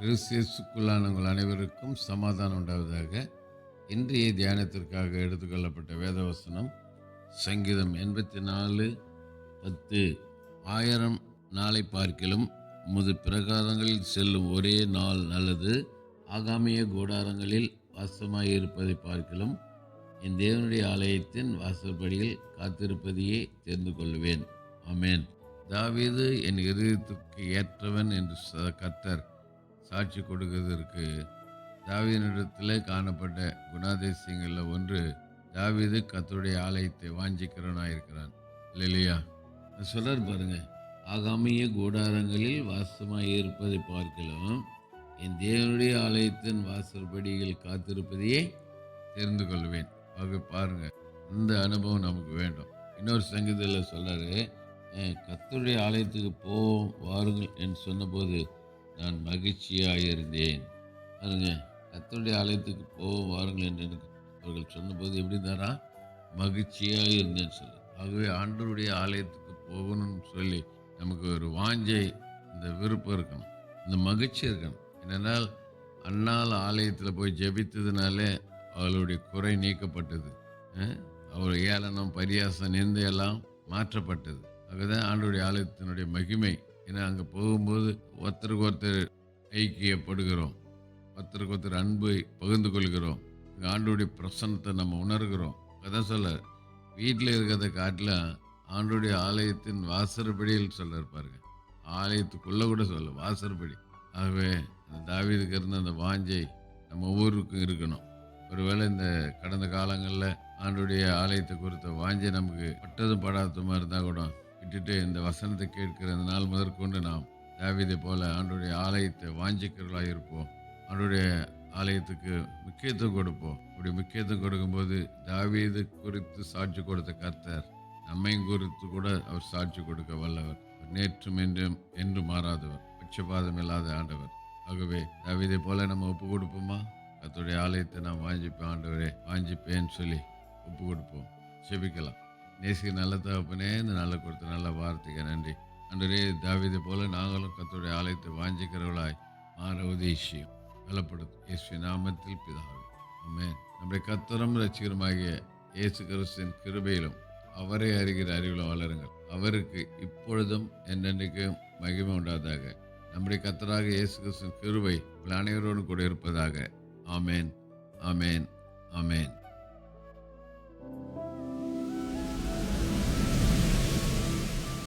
கிறிஸ்தியஸுக்குள்ளானவங்கள் அனைவருக்கும் சமாதானம் உண்டாவதாக. இன்றைய தியானத்திற்காக எடுத்துக்கொள்ளப்பட்ட வேதவசனம் சங்கீதம் எண்பத்தி நாலு பத்து ஆயிரம் நாளை பார்க்கிலும் முது பிரகாரங்களில் செல்லும் ஒரே நாள் நல்லது. ஆகாமிய கூடாரங்களில் வாசமாயிருப்பதை பார்க்கிலும் என் தேவனுடைய ஆலயத்தின் வாசற்படியில் காத்திருப்பதையே தெரிந்து கொள்வேன். ஆமேன். தாவீது என் இருதயத்துக்கு ஏற்றவன் என்று ச- சாட்சி கொடுக்கிறதற்கு தாவீதினிடத்தில் காணப்பட்ட குணாதிசயங்களில் ஒன்று தாவீது கர்த்தருடைய ஆலயத்தை வாஞ்சிக்கிறவனாயிருக்கிறான். இல்லையா சொல்கிறார் பாருங்க ஆகாமிய கூடாரங்களில் வாசமாக இருப்பதை பார்க்கலாம். என் தேவனுடைய ஆலயத்தின் வாசற்படியில் காத்திருப்பதையே தெரிந்து கொள்வேன். ஆக பாருங்க இந்த அனுபவம் நமக்கு வேண்டும். இன்னொரு சங்கீதத்தில் சொல்கிறாரு கத்தருடைய ஆலயத்துக்கு போவோம் வாருங்கள் என்று சொன்னபோது நான் மகிழ்ச்சியாக இருந்தேன். பாருங்க கர்த்தருடைய ஆலயத்துக்கு போவோம் வாருங்கள் என்று எனக்கு அவர்கள் சொன்னபோது எப்படி இருந்தாரா? மகிழ்ச்சியாக இருந்தேன்னு சொல்லு. ஆகவே ஆண்டருடைய ஆலயத்துக்கு போகணும்னு சொல்லி நமக்கு ஒரு வாஞ்சை இந்த விருப்பம் இருக்கணும். இந்த மகிழ்ச்சி இருக்கணும். என்னென்னால் அண்ணால் ஆலயத்தில் போய் ஜெபித்ததுனாலே அவளுடைய குறை நீக்கப்பட்டது. அவள் ஏளனம் பரியாசம் நிந்தையெல்லாம் மாற்றப்பட்டது. அதுதான் ஆண்டுடைய ஆலயத்தினுடைய மகிமை. ஏன்னா அங்கே போகும்போது ஒருத்தருக்கு ஒருத்தர் ஐக்கியப்படுகிறோம். ஒருத்தருக்கு ஒருத்தர் அன்பை பகிர்ந்து கொள்கிறோம். அங்கே ஆண்டுடைய பிரசன்னத்தை நம்ம உணர்கிறோம். அதான் சொல்ல வீட்டில் இருக்கிறத காட்டிலாம் ஆண்டுடைய ஆலயத்தின் வாசற்படியில் சொல்ல பாருங்க. ஆலயத்துக்குள்ளே கூட சொல்ல வாசற்படி. ஆகவே அந்த தாவீதுக்கு இருந்த அந்த வாஞ்சை நம்ம ஒவ்வொருக்கும் இருக்கணும். ஒருவேளை இந்த கடந்த காலங்களில் ஆண்டுடைய ஆலயத்தை குறித்த வாஞ்சை நமக்கு பட்டதும் படாததுமா இருந்தால் கூட விட்டுட்டு இந்த வசனத்தை கேட்கிற இந்த நாள் முதற்கொண்டு நாம் தேவிதை போல ஆண்டுடைய ஆலயத்தை வாஞ்சிக்கிறவர்களாக இருப்போம். ஆண்டுடைய ஆலயத்துக்கு முக்கியத்துவம் கொடுப்போம். அப்படி முக்கியத்துவம் கொடுக்கும்போது தாவீது குறித்து சாட்சி கொடுத்த கர்த்தர் நம்மையும் குறித்து கூட அவர் சாட்சி கொடுக்க வல்லவர். நேற்றும் என்றும் என்று மாறாதவர். பட்சபாதம் இல்லாத ஆண்டவர். ஆகவே தாவீதை போல நம்ம ஒப்பு கொடுப்போமா? கத்துடைய ஆலயத்தை நான் வாஞ்சிப்பேன் ஆண்டவரே வாஞ்சிப்பேன்னு சொல்லி ஒப்பு கொடுப்போம். செபிக்கலாம். நேசிக்க நல்ல தகப்பனே இந்த நல்ல கொடுத்த நல்ல வார்த்தைக்கு நன்றி. அன்றரே தாவிதை போல நாங்களும் கர்த்தருடைய ஆலயத்தை வாஞ்சிக்கிறவளாய் மாற உதேசியம் பலப்படுத்தும் இயேசு நாமத்தில் பிதாவே. ஆமென். நம்முடைய கத்தரும் ரசிகரமாகிய இயேசு கிறிஸ்தின் கிருபையிலும் அவரை அறிகிற அறிவிலும் வளருங்கள். அவருக்கு இப்பொழுதும் என்னென்னைக்கும் மகிமை உண்டாதாக. நம்முடைய கத்தராக இயேசு கிறிஸ்தின் கிருபை உங்கள் அனைவரோடு கூட இருப்பதாக. ஆமேன். ஆமேன். ஆமேன்.